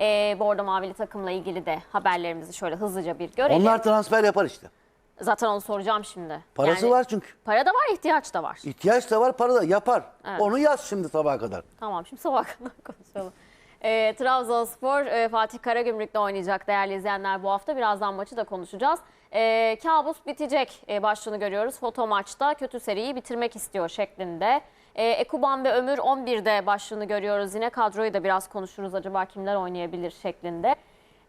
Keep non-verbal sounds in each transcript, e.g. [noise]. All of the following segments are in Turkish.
E, Bordo Mavili takımla ilgili de haberlerimizi şöyle hızlıca bir görelim. Onlar transfer yapar işte. Zaten onu soracağım şimdi. Parası Yani var çünkü. Para da var, ihtiyaç da var. İhtiyaç da var, para da yapar. Evet. Onu yaz şimdi sabaha kadar. Tamam şimdi sabah kadar [laughs] konuşalım. Ee, Trabzonspor e, Fatih Karagümrük'le oynayacak değerli izleyenler bu hafta. Birazdan maçı da konuşacağız. Ee, kabus bitecek e, başlığını görüyoruz. Foto maçta kötü seriyi bitirmek istiyor şeklinde. Ee, Ekuban ve Ömür 11'de başlığını görüyoruz. Yine kadroyu da biraz konuşuruz acaba kimler oynayabilir şeklinde.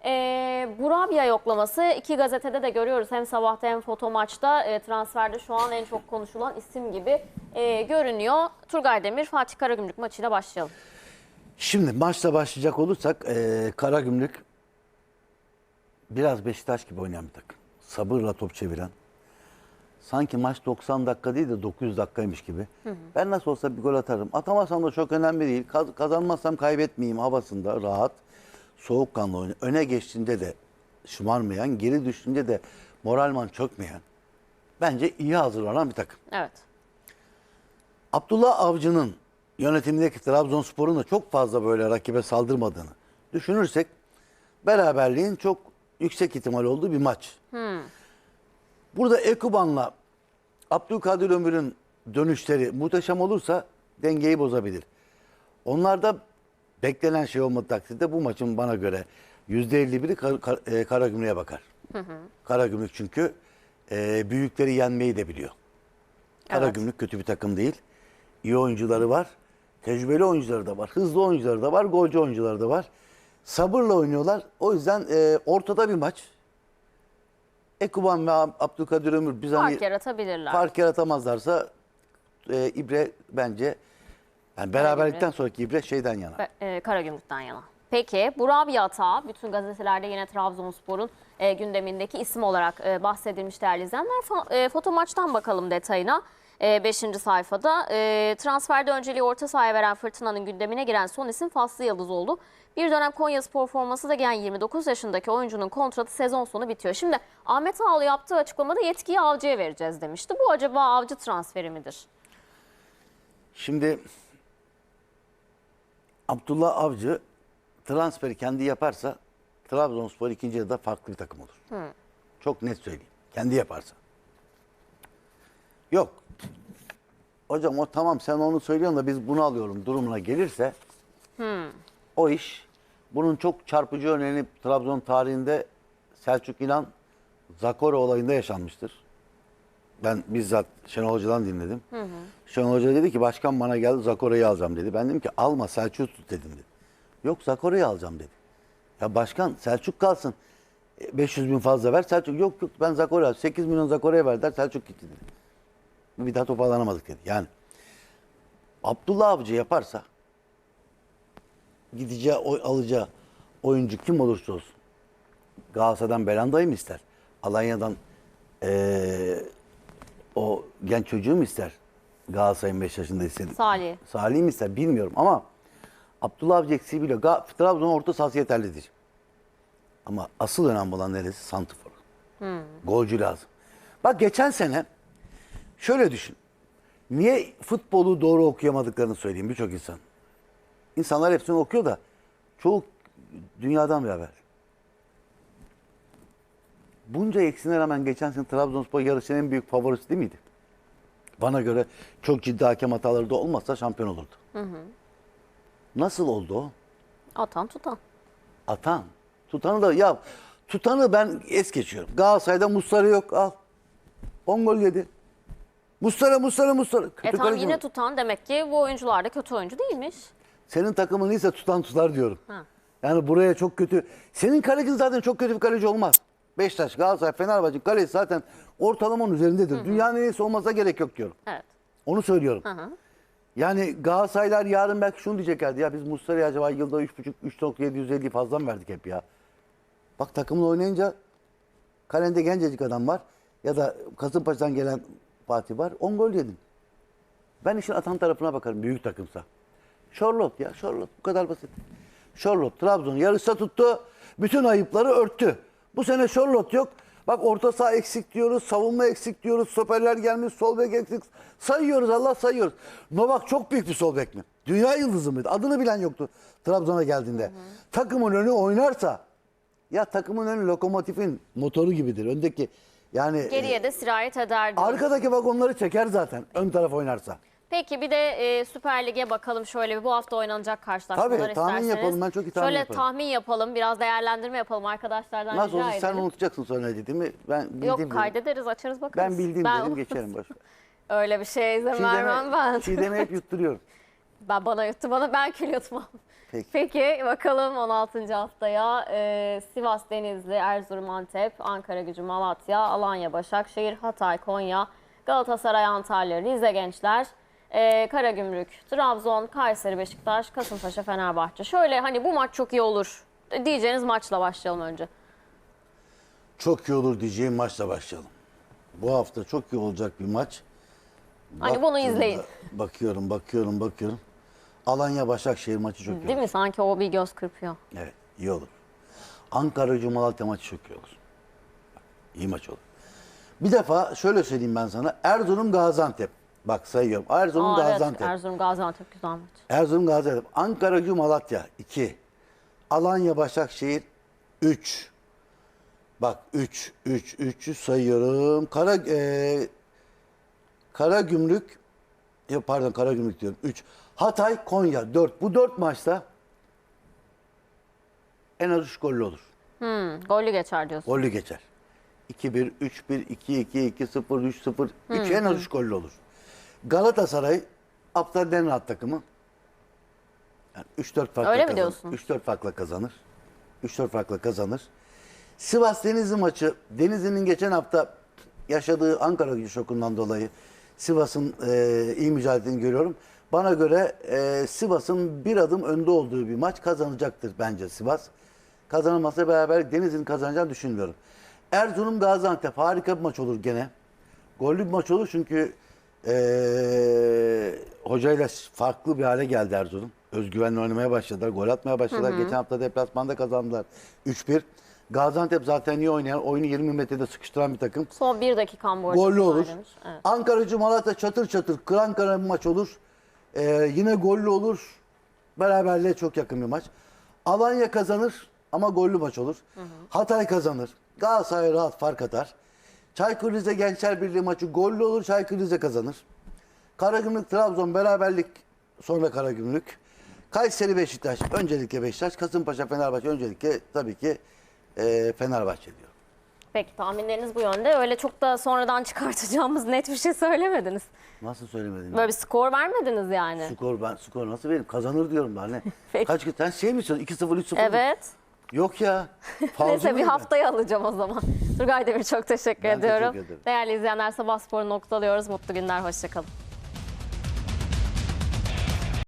Ee, Burabia yoklaması iki gazetede de görüyoruz. Hem sabahta hem foto maçta e, transferde şu an en çok konuşulan isim gibi e, görünüyor. Turgay Demir Fatih Karagümrük maçıyla başlayalım. Şimdi maçla başlayacak olursak eee Karagümrük biraz Beşiktaş gibi oynayan bir takım. Sabırla top çeviren. Sanki maç 90 dakika değil de 900 dakikaymış gibi. Ben nasıl olsa bir gol atarım. Atamazsam da çok önemli değil. Kaz- kazanmazsam kaybetmeyeyim havasında rahat. Soğukkanlı oynuyor. Öne geçtiğinde de şımarmayan, geri düştüğünde de moralman çökmeyen. Bence iyi hazırlanan bir takım. Evet. Abdullah Avcı'nın yönetimindeki Trabzonspor'un da çok fazla böyle rakibe saldırmadığını düşünürsek beraberliğin çok yüksek ihtimal olduğu bir maç. Burada Ekuban'la Abdülkadir Ömür'ün dönüşleri muhteşem olursa dengeyi bozabilir. Onlarda beklenen şey olmadığı takdirde bu maçın bana göre %51'i Kar, Kar, e, Karagümrük'e bakar. Karagümrük çünkü e, büyükleri yenmeyi de biliyor. Karagümrük kötü bir takım değil. İyi oyuncuları var. Tecrübeli oyuncuları da var. Hızlı oyuncuları da var. Golcü oyuncuları da var. Sabırla oynuyorlar. O yüzden e, ortada bir maç. Ekuban ve Ab- Abdülkadir Ömür biz hani Fark yaratabilirler. fark yaratamazlarsa e, İbre bence yani beraberlikten sonraki İbre şeyden yana. Ve, e, Karagümrük'ten yana. Peki Burabi Ata bütün gazetelerde yine Trabzonspor'un e, gündemindeki isim olarak e, bahsedilmiş değerli izleyenler. Fa- e, foto maçtan bakalım detayına. 5. sayfada e, transferde önceliği orta sahaya veren Fırtına'nın gündemine giren son isim Faslı Yıldız oldu. Bir dönem Konya Spor forması da giyen 29 yaşındaki oyuncunun kontratı sezon sonu bitiyor. Şimdi Ahmet Ağalı yaptığı açıklamada yetkiyi Avcı'ya vereceğiz demişti. Bu acaba Avcı transferi midir? Şimdi Abdullah Avcı transferi kendi yaparsa Trabzonspor ikinci yarıda farklı bir takım olur. Çok net söyleyeyim. Kendi yaparsa. Yok. Hocam o tamam sen onu söylüyorsun da biz bunu alıyorum durumuna gelirse o iş bunun çok çarpıcı örneğini Trabzon tarihinde Selçuk İnan Zakora olayında yaşanmıştır. Ben bizzat Şenol Hoca'dan dinledim. Şenol Hoca dedi ki başkan bana geldi Zakora'yı alacağım dedi. Ben dedim ki alma Selçuk tut dedim dedi. Yok Zakora'yı alacağım dedi. Ya başkan Selçuk kalsın. E, 500 bin fazla ver Selçuk. Yok yok ben Zakora 8 milyon Zakora'ya verdiler Selçuk gitti dedi. Bir daha toparlanamadık dedi. Yani Abdullah Avcı yaparsa gideceği, oy, alacağı oyuncu kim olursa olsun Galatasaray'dan Belanda'yı mı ister? Alanya'dan eee, o genç çocuğu mu ister? Galatasaray'ın 5 yaşında istedi. Salih. Salih mi ister bilmiyorum ama Abdullah Avcı eksiği. Ga- Trabzon orta sahası yeterlidir. Ama asıl önemli olan neresi? Santifor. Golcü lazım. Bak geçen sene şöyle düşün. Niye futbolu doğru okuyamadıklarını söyleyeyim birçok insan. İnsanlar hepsini okuyor da çoğu dünyadan bir haber. Bunca eksiğine rağmen geçen sene Trabzonspor yarışın en büyük favorisi değil miydi? Bana göre çok ciddi hakem hataları da olmazsa şampiyon olurdu. Nasıl oldu o? Atan tutan. Atan. Tutanı da ya tutanı ben es geçiyorum. Galatasaray'da Muslera yok al. 10 gol yedi. Muslera Muslera Muslera. Kötü E tam kaleci yine mi? tutan demek ki bu oyuncular da kötü oyuncu değilmiş. Senin takımın iyiyse tutan tutar diyorum. Ha. Yani buraya çok kötü. Senin kalecin zaten çok kötü bir kaleci olmaz. Beşiktaş, Galatasaray, Fenerbahçe kaleci zaten ortalamanın üzerindedir. Dünyanın en iyisi olmasına gerek yok diyorum. Evet. Onu söylüyorum. hı. Yani Galatasaraylar yarın belki şunu diyeceklerdi. Ya biz Muslera'ya acaba yılda 3,5 3.750 fazla mı verdik hep ya? Bak takımla oynayınca kalende gencecik adam var. Ya da Kasımpaşa'dan gelen Fatih var. 10 gol yedin. Ben işin atan tarafına bakarım büyük takımsa. Charlotte ya Charlotte bu kadar basit. Charlotte Trabzon yarışta tuttu. Bütün ayıpları örttü. Bu sene Charlotte yok. Bak orta saha eksik diyoruz, savunma eksik diyoruz, stoperler gelmiş, sol bek eksik. Sayıyoruz Allah sayıyoruz. Novak çok büyük bir sol bek mi? Dünya yıldızı mıydı? Adını bilen yoktu Trabzon'a geldiğinde. Takımın önü oynarsa ya takımın önü lokomotifin motoru gibidir. Öndeki yani Geriye de sirayet eder diyor. arkadaki vagonları çeker zaten ön taraf oynarsa. Peki bir de e, Süper Lig'e bakalım şöyle bir bu hafta oynanacak karşılaşmalar Tabii, tahmin isterseniz. yapalım. Ben çok iyi tahmin Şöyle yaparım. tahmin yapalım biraz değerlendirme yapalım arkadaşlardan Nasıl rica olsa sen edelim. unutacaksın sonra dediğimi. Ben bildiğim Yok dedim. kaydederiz açarız bakarız. Ben bildiğim dedim geçerim boş ver. [laughs] Öyle bir şeye izin vermem ben. Çiğdem'e hep [laughs] yutturuyorum. Ben bana yuttu bana ben kül yutmam. Peki. Peki bakalım 16. haftaya e, Sivas Denizli, Erzurum Antep, Ankara Gücü Malatya, Alanya Başakşehir, Hatay Konya, Galatasaray Antalya, Rize Gençler, e, Karagümrük, Trabzon, Kayseri Beşiktaş, Kasımpaşa Fenerbahçe. Şöyle hani bu maç çok iyi olur diyeceğiniz maçla başlayalım önce. Çok iyi olur diyeceğim maçla başlayalım. Bu hafta çok iyi olacak bir maç. Hani bunu izleyin. Bakıyorum, bakıyorum, bakıyorum. Alanya Başakşehir maçı çok iyi Değil olur. mi? Sanki o bir göz kırpıyor. Evet, iyi olur. Ankara Gücü Malatya maçı çok iyi olur. Bak, İyi maç olur. Bir defa şöyle söyleyeyim ben sana. Erzurum Gaziantep. Bak sayıyorum. Erzurum Aa, evet, Gaziantep. Erzurum Gaziantep güzel maç. Erzurum Gaziantep. Ankara Gücü Malatya 2. Alanya Başakşehir 3. Bak 3 3 3'ü sayıyorum. Kara e, Kara Gümrük yok pardon Kara Gümrük diyorum. 3. Hatay Konya 4. Bu 4 maçta en az 3 gollü olur. Hmm, gollü geçer diyorsun. Gollü geçer. 2-1, 3-1, 2-2, 2-0, 3-0. 3 en az 3 gollü olur. Galatasaray Aptal Denrat takımı. Yani 3-4 farkla Öyle mi kazanır. diyorsun? 3-4 farkla kazanır. 3-4 farkla kazanır. Sivas Denizli maçı Denizli'nin geçen hafta yaşadığı Ankara gücü şokundan dolayı Sivas'ın e, iyi mücadelesini görüyorum. Bana göre e, Sivas'ın bir adım önde olduğu bir maç kazanacaktır bence Sivas. Kazanılmasa beraber Denizli'nin kazanacağını düşünmüyorum. Erzurum Gaziantep harika bir maç olur gene. Gollü bir maç olur çünkü e, hocayla farklı bir hale geldi Erzurum. Özgüvenle oynamaya başladılar. Gol atmaya başladılar. Geçen hafta deplasmanda kazandılar. 3-1. Gaziantep zaten iyi oynayan, oyunu 20 metrede sıkıştıran bir takım. Son bir dakikam bu. Gollü olur. Evet. Ankara Gücü Malatya çatır çatır kıran kıran bir maç olur. Ee, yine gollü olur. Beraberliğe çok yakın bir maç. Alanya kazanır ama gollü maç olur. Hatay kazanır. Galatasaray rahat fark atar. Çaykur Rize Gençler Birliği maçı gollü olur. Çaykur Rize kazanır. Karagümrük Trabzon beraberlik sonra Karagümrük. Kayseri Beşiktaş öncelikle Beşiktaş. Kasımpaşa Fenerbahçe öncelikle tabii ki e, Fenerbahçe diyor. Peki tahminleriniz bu yönde. Öyle çok da sonradan [laughs] çıkartacağımız net bir şey söylemediniz. Nasıl söylemedin? Böyle bir skor vermediniz yani. Skor ben skor nasıl vereyim? Kazanır diyorum ben ne? [laughs] Peki. Kaç sen şey mi istiyorsun? 2-0 3-0. Evet. Yok ya. [laughs] Neyse bir haftayı alacağım o zaman. Turgay Demir çok teşekkür Ben ediyorum. teşekkür ederim. Değerli izleyenler Sabah Spor'u noktalıyoruz. Mutlu günler, hoşçakalın.